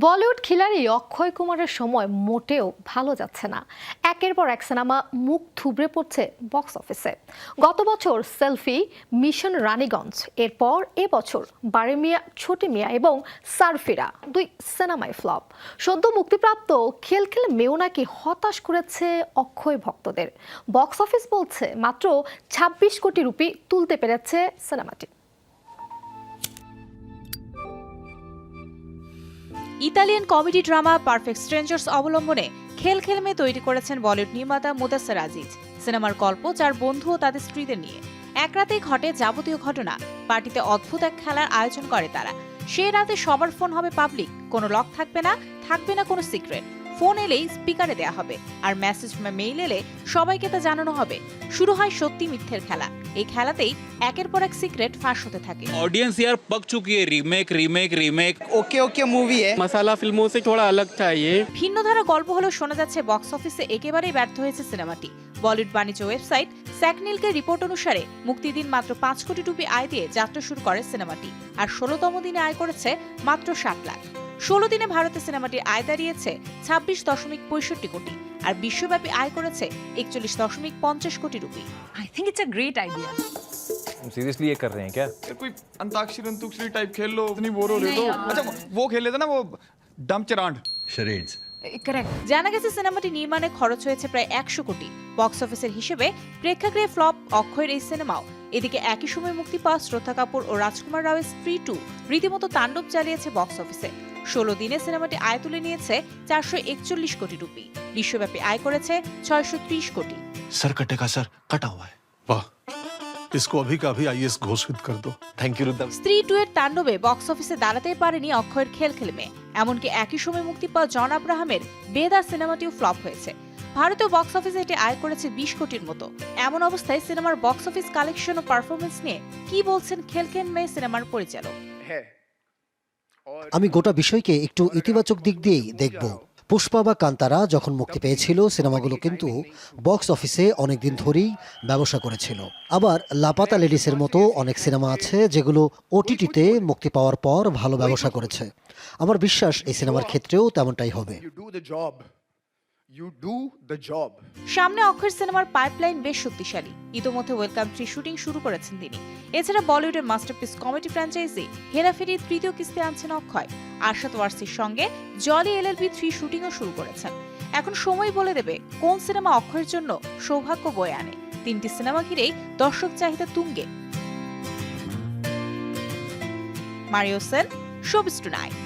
বলিউড খিলাড়ি অক্ষয় কুমারের সময় মোটেও ভালো যাচ্ছে না। একের পর এক সিনেমা মুখ থুবড়ে পড়ছে বক্স অফিসে। গত বছর সেলফি, মিশন রানীগঞ্জ, এরপর এবছর বারে মিয়া, ছোটি মিয়া এবং সারফিরা দুই সিনেমায় ফ্লপ। সদ্য মুক্তিপ্রাপ্ত খেল খেল মেও নাকি হতাশ করেছে অক্ষয় ভক্তদের। বক্স অফিস বলছে, মাত্র ২৬ কোটি রুপি তুলতে পেরেছে সিনেমাটি। Italian comedy drama Perfect Strangers অবলম্বনে খেল খেলমে তৈরি করেছেন বলিউড নির্মাতা মুদাসের আজিজ। সিনেমার গল্প চার বন্ধু ও তাদের স্ত্রীদের নিয়ে। এক রাতেই ঘটে যাবতীয় ঘটনা। পার্টিতে অদ্ভুত এক খেলার আয়োজন করে তারা। সেই রাতে সবার ফোন হবে পাবলিক। কোনো লক থাকবে না থাকবে না কোনো সিক্রেট। ফোন এলেই স্পিকারে দেয়া হবে আর মেসেজ বা মেইল এলে সবাইকে তা জানানো হবে শুরু হয় সত্যি মিথ্যের খেলা এই খেলাতেই একের পর এক সিক্রেট ফাঁস হতে থাকে ऑडियंस यार पक चुकी है remake remake remake okay okay movie है मसाला फिल्मों से थोड़ा अलग था ये ভিন্ন ধারা গল্প হলেও শোনা যাচ্ছে বক্স অফিসে একেবারেই ব্যর্থ হয়েছে সিনেমাটি বলিউড বাণিজ্য ওয়েবসাইট স্যাকনিলকের রিপোর্ট অনুসারে মুক্তিদিন মাত্র পাঁচ কোটি রুপি আয় দিয়ে যাত্রা শুরু করে সিনেমাটি আর ষোলোতম দিনে আয় করেছে মাত্র ষাট লাখ ষোলো দিনে ভারতে সিনেমাটির আয় দাঁড়িয়েছে ছাব্বিশ দশমিক পঁয়ষট্টি কোটি আর বিশ্বব্যাপী আয় করেছে একচল্লিশ দশমিক পঞ্চাশ crore rupee I think it's a great idea. Seriously ये कर रहे हैं क्या यार कोई अंताक्षरी अंतुक्षरी टाइप खेल लो इतनी बोर हो रहे हो तो अच्छा वो खेल लेते ना वो डम चरांड charades. Uh, Correct. জানা গেছে সিনেমাটি নির্মাণে খরচ হয়েছে প্রায় একশো কোটি বক্স অফিসের হিসেবে প্রেক্ষাগৃহে ফ্লপ অক্ষয়ের এই সিনেমাও এদিকে একই সময় মুক্তি পাওয়া শ্রদ্ধা কাপুর ও রাজকুমার রাওয়ের স্ত্রী টু রীতিমতো তাণ্ডব চালিয়েছে বক্স অফিসে ষোলো দিনে সিনেমাটি আয় তুলে নিয়েছে চারশো একচল্লিশ কোটি রুপি বিশ্বব্যাপী আয় করেছে ছয়শো ত্রিশ কোটি सर कटे का सर कटा हुआ है वाह इसको अभी का अभी आईएएस घोषित कर दो थैंक यू रुद्रम স্ত্রী টু এর তাণ্ডবে বক্স অফিসে দাঁড়াতেই পারেনি অক্ষয়ের খেল খেলমে এমনকি একই সময় মুক্তি পাওয়া জন আব্রাহামের বেদা সিনেমাটিও ফ্লপ হয়েছে ভারতীয় বক্স অফিসে এটি আয় করেছে বিশ কোটির মতো এমন অবস্থায় সিনেমার বক্স অফিস কালেকশন ও পারফরমেন্স নিয়ে কি বলছেন খেলকেন মে সিনেমার পরিচালক है और আমি গোটা বিষয়কে একটু ইতিবাচক দিক দিয়েই দেখব। পুষ্পা বা কান্তারা যখন মুক্তি পেয়েছিল, সিনেমাগুলো কিন্তু বক্স অফিসে অনেকদিন ধরেই ব্যবসা করেছিল। আবার লাপাতা লেডিসের মতো অনেক সিনেমা আছে যেগুলো ওটিটিতে মুক্তি পাওয়ার পর ভালো ব্যবসা করেছে। আমার বিশ্বাস এই সিনেমার ক্ষেত্রেও তেমনটাই হবে। You do the job. সামনে অক্ষয়ের সিনেমার পাইপলাইন বেশ শক্তিশালী। ইতোমধ্যে ওয়েলকাম থ্রি শুটিং শুরু করেছেন তিনি। এছাড়া বলিউডের মাস্টারপিস কমেডি ফ্র্যাঞ্চাইজি হেরাফেরি তৃতীয় কিস্তি আনছেন অক্ষয়। আরশাদ ওয়ার্সির সঙ্গে জলি এলএলবি থ্রি শুটিংও শুরু করেছেন। এখন সময় বলে দেবে কোন সিনেমা অক্ষয়ের জন্য সৌভাগ্য বয়ে আনে। তিনটি সিনেমা ঘিরেই দর্শক চাহিদা তুঙ্গে। Mario Sen showbiz tonight